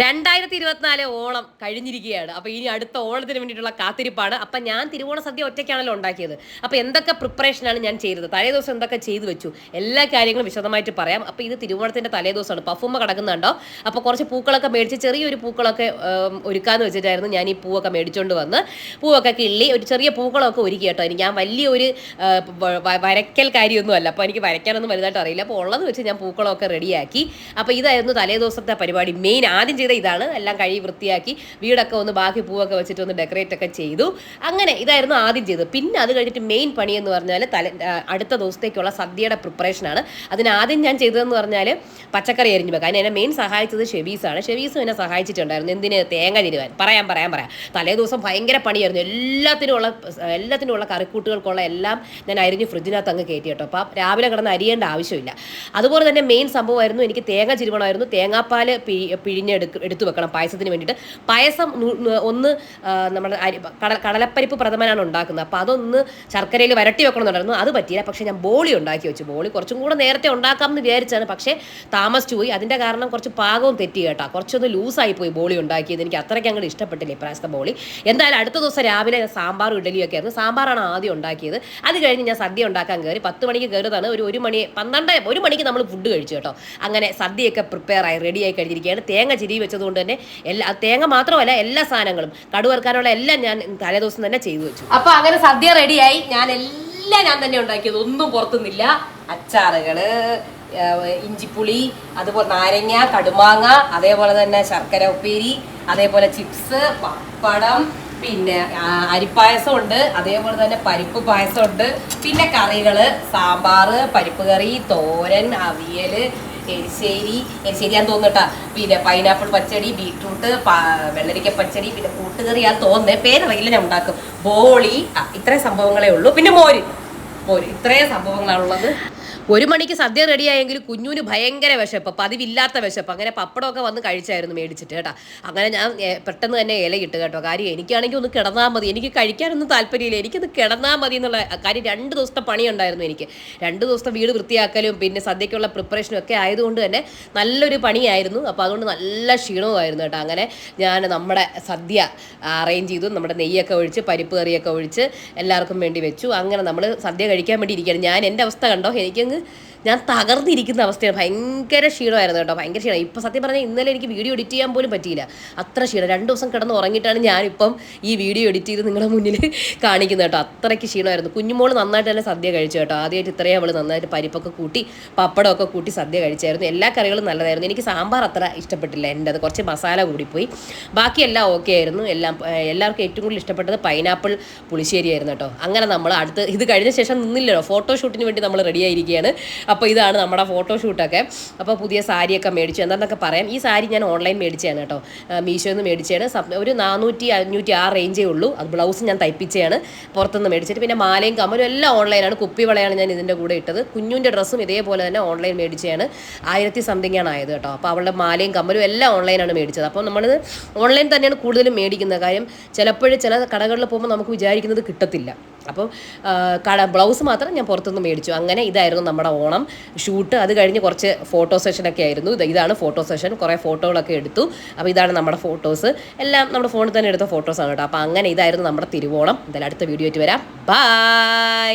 രണ്ടായിരത്തി ഇരുപത്തിനാല് ഓണം കഴിഞ്ഞിരിക്കുകയാണ്. അപ്പോൾ ഇനി അടുത്ത ഓണത്തിന് വേണ്ടിയിട്ടുള്ള കാത്തിരിപ്പാണ്. അപ്പം ഞാൻ തിരുവോണ സദ്യ ഒറ്റയ്ക്കാണല്ലോ ഉണ്ടാക്കിയത്. അപ്പോൾ എന്തൊക്കെ പ്രിപ്പറേഷനാണ് ഞാൻ ചെയ്തത്? തലേ ദിവസം എന്തൊക്കെ ചെയ്തു വെച്ചു? എല്ലാ കാര്യങ്ങളും വിശദമായിട്ട് പറയാം. അപ്പോൾ ഇത് തിരുവോണത്തിന്റെ തലേ ദിവസമാണ്. പഫുമ്മ കിടക്കുന്നുണ്ടോ? അപ്പോൾ കുറച്ച് പൂക്കളൊക്കെ മേടിച്ച് ചെറിയൊരു പൂക്കളൊക്കെ ഒരുക്കാന്ന് വെച്ചിട്ടായിരുന്നു ഞാൻ ഈ പൂവൊക്കെ മേടിച്ചുകൊണ്ട് വന്ന്. പൂവൊക്കെ കിള്ളി ഒരു ചെറിയ പൂക്കളൊക്കെ ഒരുക്കി കേട്ടോ. ഞാൻ വലിയൊരു വരയ്ക്കൽ കാര്യമൊന്നും അല്ല. അപ്പോൾ എനിക്ക് വരയ്ക്കാനൊന്നും വലുതായിട്ട് അറിയില്ല. അപ്പോൾ ഉള്ളത് വെച്ച് ഞാൻ പൂക്കളൊക്കെ റെഡിയാക്കി അപ്പോൾ ഇതായിരുന്നു തലേ ദിവസത്തെ പരിപാടി. മെയിൻ ആദ്യം ചെയ്ത ഇതാണ്. എല്ലാം കഴുകി വൃത്തിയാക്കി വീടൊക്കെ ഒന്ന് ബാക്കി പൂവൊക്കെ വെച്ചിട്ട് ഒന്ന് ഡെക്കറേറ്റ് ഒക്കെ ചെയ്തു. അങ്ങനെ ഇതായിരുന്നു ആദ്യം ചെയ്തത്. പിന്നെ അത് കഴിഞ്ഞിട്ട് മെയിൻ പണി എന്ന് പറഞ്ഞാൽ തല അടുത്ത ദിവസത്തേക്കുള്ള സദ്യയുടെ പ്രിപ്പറേഷനാണ് അതിന് ആദ്യം ഞാൻ ചെയ്തതെന്ന് പറഞ്ഞാൽ പച്ചക്കറി അരിഞ്ഞു വെക്കാൻ. അതിന് എന്നെ മെയിൻ സഹായിച്ചത് ഷെബീസാണ് ഷെബീസും എന്നെ സഹായിച്ചിട്ടുണ്ടായിരുന്നു. എന്തിന്? തേങ്ങ തിരുവാൻ പറയാൻ പറയാൻ പറയാം തലേ ദിവസം ഭയങ്കര പണിയായിരുന്നു. എല്ലാത്തിനുമുള്ള എല്ലാത്തിനുമുള്ള കറിക്കൂട്ടുകൾക്കുള്ള എല്ലാം ഞാൻ അരിഞ്ഞ് ഫ്രിഡ്ജിനകത്ത് അങ്ങ് കയറ്റി കേട്ടോ. അപ്പോൾ രാവിലെ കിടന്ന് അരിയേണ്ട ആവശ്യമില്ല. അതുപോലെ തന്നെ മെയിൻ സംഭവമായിരുന്നു എനിക്ക് തേങ്ങ ചിരുവണമായിരുന്നു. തേങ്ങാപ്പാൽ പി പിഴിഞ്ഞെടുക്ക എടുത്തു വെക്കണം പായസത്തിന് വേണ്ടിയിട്ട്. പായസം ഒന്ന് നമ്മുടെ അരി കടല കടലപ്പരിപ്പ് പ്രഥമനാണ് ഉണ്ടാക്കുന്നത്. അപ്പോൾ അതൊന്ന് ശർക്കരയിൽ വരട്ടി വെക്കണമെന്നുണ്ടായിരുന്നു. അത് പറ്റിയില്ല. പക്ഷേ ഞാൻ ബോളി ഉണ്ടാക്കി വെച്ചു. ബോളി കുറച്ചും കൂടെ നേരത്തെ ഉണ്ടാക്കാമെന്ന് വിചാരിച്ചാണ്. പക്ഷേ താമസിച്ചു പോയി. അതിന്റെ കാരണം കുറച്ച് പാകവും തെറ്റി കേട്ടോ. കുറച്ചൊന്ന് ലൂസായി പോയി ബോളി ഉണ്ടാക്കിയത്. എനിക്ക് അത്രയ്ക്ക് അങ്ങോട്ട് ഇഷ്ടപ്പെട്ടില്ല ഇപ്രാവശ്യത്തെ ബോളി. എന്തായാലും അടുത്ത ദിവസം രാവിലെ സാമ്പാറും ഇഡലിയൊക്കെ ആയിരുന്നു. സാമ്പാറാണ് ആദ്യം ഉണ്ടാക്കിയത്. അത് കഴിഞ്ഞ് ഞാൻ സദ്യ ഉണ്ടാക്കാൻ കയറി പത്ത് മണിക്ക് കയറിയതാണ്. ഒരു ഒരു മണി പന്ത്രണ്ട് ഒരു മണിക്ക് നമ്മൾ ഫുഡ് കഴിച്ചു കേട്ടോ. അങ്ങനെ സദ്യയൊക്കെ പ്രിപ്പയർ ആയി റെഡി ആയി കഴിഞ്ഞിരിക്കുകയാണ്. തേങ്ങ ചിരി വെച്ചതുകൊണ്ട് തന്നെ എല്ലാ തേങ്ങ മാത്രമല്ല എല്ലാ സാധനങ്ങളും. കടുവറുക്കാനുള്ള എല്ലാം ഞാൻ തലേദിവസം തന്നെ ചെയ്തു വെച്ചു. അപ്പൊ അങ്ങനെ സദ്യ റെഡിയായി. ഞാൻ എല്ലാം ഞാൻ തന്നെ ഉണ്ടാക്കിയത്. ഒന്നും പുറത്തുനിന്നില്ല. അച്ചാറുകൾ ഇഞ്ചിപ്പുളി അതുപോലെ നാരങ്ങ കടുമാങ്ങ അതേപോലെ തന്നെ ശർക്കര ഉപ്പേരി അതേപോലെ ചിപ്സ് പപ്പടം പിന്നെ അരിപ്പായസം ഉണ്ട് അതേപോലെ തന്നെ പരിപ്പ് പായസം ഉണ്ട് പിന്നെ കറികൾ സാമ്പാറ് പരിപ്പ് കറി തോരൻ അവിയൽ എരിശ്ശേരി എരിശ്ശേരി ഞാൻ തോന്നട്ടാ പിന്നെ പൈനാപ്പിൾ പച്ചടി ബീട്രൂട്ട് വെള്ളരിക്ക പച്ചടി പിന്നെ കൂട്ടുകറി ഞാൻ തോന്നുന്നേ പേരറിയില്ല ഞാൻ ഉണ്ടാക്കും. ബോളി ഇത്രയും സംഭവങ്ങളേ ഉള്ളൂ. പിന്നെ മോര് മോര് ഇത്രയും സംഭവങ്ങളാണുള്ളത്. ഒരു മണിക്ക് സദ്യ റെഡിയായെങ്കിൽ കുഞ്ഞുവിന് ഭയങ്കര വിശപ്പ് പതിവില്ലാത്ത വിശപ്പ്. അങ്ങനെ പപ്പടമൊക്കെ വന്ന് കഴിച്ചായിരുന്നു മേടിച്ചിട്ട് കേട്ടോ. അങ്ങനെ ഞാൻ പെട്ടെന്ന് തന്നെ ഇലയിട്ട് കേട്ടോ. കാര്യം എനിക്കാണെങ്കിൽ ഒന്ന് കിടന്നാൽ മതി. എനിക്ക് കഴിക്കാനൊന്നും താല്പര്യമില്ല. എനിക്കൊന്ന് കിടന്നാൽ മതി എന്നുള്ള കാര്യം രണ്ട് ദിവസത്തെ പണിയുണ്ടായിരുന്നു എനിക്ക്. രണ്ട് ദിവസത്തെ വീട് വൃത്തിയാക്കലും പിന്നെ സദ്യക്കുള്ള പ്രിപ്പറേഷനും ഒക്കെ ആയതുകൊണ്ട് തന്നെ നല്ലൊരു പണിയായിരുന്നു. അപ്പോൾ അതുകൊണ്ട് നല്ല ക്ഷീണവുമായിരുന്നു കേട്ടോ. അങ്ങനെ ഞാൻ നമ്മുടെ സദ്യ അറേഞ്ച് ചെയ്തു. നമ്മുടെ നെയ്യൊക്കെ ഒഴിച്ച് പരിപ്പ് കറിയൊക്കെ ഒഴിച്ച് എല്ലാവർക്കും വേണ്ടി വെച്ചു. അങ്ങനെ നമ്മൾ സദ്യ കഴിക്കാൻ വേണ്ടി ഇരിക്കുകയാണ്. ഞാൻ എന്റെ അവസ്ഥ കണ്ടോ? എനിക്കങ്ങ് வந்து ഞാൻ തകർന്നിരിക്കുന്ന അവസ്ഥയാണ്. ഭയങ്കര ക്ഷീണമായിരുന്നു കേട്ടോ. ഭയങ്കര ക്ഷീണം. ഇപ്പം സത്യം പറഞ്ഞാൽ ഇന്നലെ എനിക്ക് വീഡിയോ എഡിറ്റ് ചെയ്യാൻ പോലും പറ്റിയില്ല. അത്ര ക്ഷീണം. രണ്ട് ദിവസം കിടന്ന് ഉറങ്ങിയിട്ടാണ് ഞാനിപ്പം ഈ വീഡിയോ എഡിറ്റ് ചെയ്ത് നിങ്ങളുടെ മുന്നിൽ കാണിക്കുന്നത് കേട്ടോ. അത്രയ്ക്ക് ക്ഷീണമായിരുന്നു. കുഞ്ഞുമോൾ നന്നായിട്ട് തന്നെ സദ്യ കഴിച്ചു കേട്ടോ. ആദ്യമായിട്ട് ഇത്രയും അവൾ നന്നായിട്ട് പരിപ്പൊക്കെ കൂട്ടി പപ്പടമൊക്കെ കൂട്ടി സദ്യ കഴിച്ചായിരുന്നു. എല്ലാ കറികളും നല്ലതായിരുന്നു. എനിക്ക് സാമ്പാർ അത്ര ഇഷ്ടപ്പെട്ടില്ല എന്റെ അത്. കുറച്ച് മസാല കൂടിപ്പോയി. ബാക്കിയെല്ലാം ഓക്കെ ആയിരുന്നു. എല്ലാം എല്ലാവർക്കും ഏറ്റവും കൂടുതൽ ഇഷ്ടപ്പെട്ടത് പൈനാപ്പിൾ പുളിശ്ശേരി ആയിരുന്നു കേട്ടോ. അങ്ങനെ നമ്മൾ അടുത്ത് ഇത് കഴിഞ്ഞ ശേഷം നിന്നില്ലല്ലോ. ഫോട്ടോഷൂട്ടിന് വേണ്ടി നമ്മൾ റെഡി ആയിരിക്കുകയാണ്. അപ്പോൾ ഇതാണ് നമ്മുടെ ഫോട്ടോഷൂട്ടൊക്കെ അപ്പോൾ പുതിയ സാരിയൊക്കെ മേടിച്ചു. എന്താണെന്നൊക്കെ പറയാം. ഈ സാരി ഞാൻ ഓൺലൈൻ മേടിച്ചതാണ് കേട്ടോ. മീഷോയിൽ നിന്ന് മേടിച്ചതാണ്. ഒരു നാനൂറ്റി അഞ്ഞൂറ്റി ആ റേഞ്ചേ ഉള്ളൂ. അത് ബ്ലൗസ് ഞാൻ തയ്പ്പിച്ചതാണ്. പുറത്തുനിന്ന് മേടിച്ചിട്ട് പിന്നെ മാലയും കമ്മലും എല്ലാം ഓൺലൈനാണ് കുപ്പിവളയാണ് ഞാൻ ഇതിന്റെ കൂടെ ഇട്ടത്. കുഞ്ഞുന്റെ ഡ്രസ്സും ഇതേപോലെ തന്നെ ഓൺലൈൻ മേടിച്ചതാണ്. ആയിരത്തി സംതിങ് ആണ് ആയത് കേട്ടോ. അപ്പോൾ അവളുടെ മാലയും കമ്മലും എല്ലാം ഓൺലൈനാണ് മേടിച്ചത്. അപ്പോൾ നമ്മൾ ഓൺലൈൻ തന്നെയാണ് കൂടുതലും മേടിക്കുന്നത്. കാര്യം ചിലപ്പോഴും ചില കടകളിൽ പോകുമ്പോൾ നമുക്ക് വിചാരിക്കുന്നത് കിട്ടത്തില്ല. അപ്പോൾ കട ബ്ലൗസ് മാത്രം ഞാൻ പുറത്തുനിന്ന് മേടിച്ചു. അങ്ങനെ ഇതായിരുന്നു നമ്മുടെ ഓണം. ഷൂട്ട് അത് കഴിഞ്ഞ് കുറച്ച് ഫോട്ടോ സെഷനൊക്കെ ആയിരുന്നു. ഇത് ഇതാണ് ഫോട്ടോ സെഷൻ. കുറേ ഫോട്ടോകളൊക്കെ എടുത്തു. അപ്പോൾ ഇതാണ് നമ്മുടെ ഫോട്ടോസ്. എല്ലാം നമ്മുടെ ഫോണിൽ തന്നെ എടുത്ത ഫോട്ടോസാണ് കേട്ടോ. അപ്പോൾ അങ്ങനെ ഇതായിരുന്നു നമ്മുടെ തിരുവോണം. എന്തായാലും അടുത്ത വീഡിയോ ആയിട്ട് വരാം. ബൈ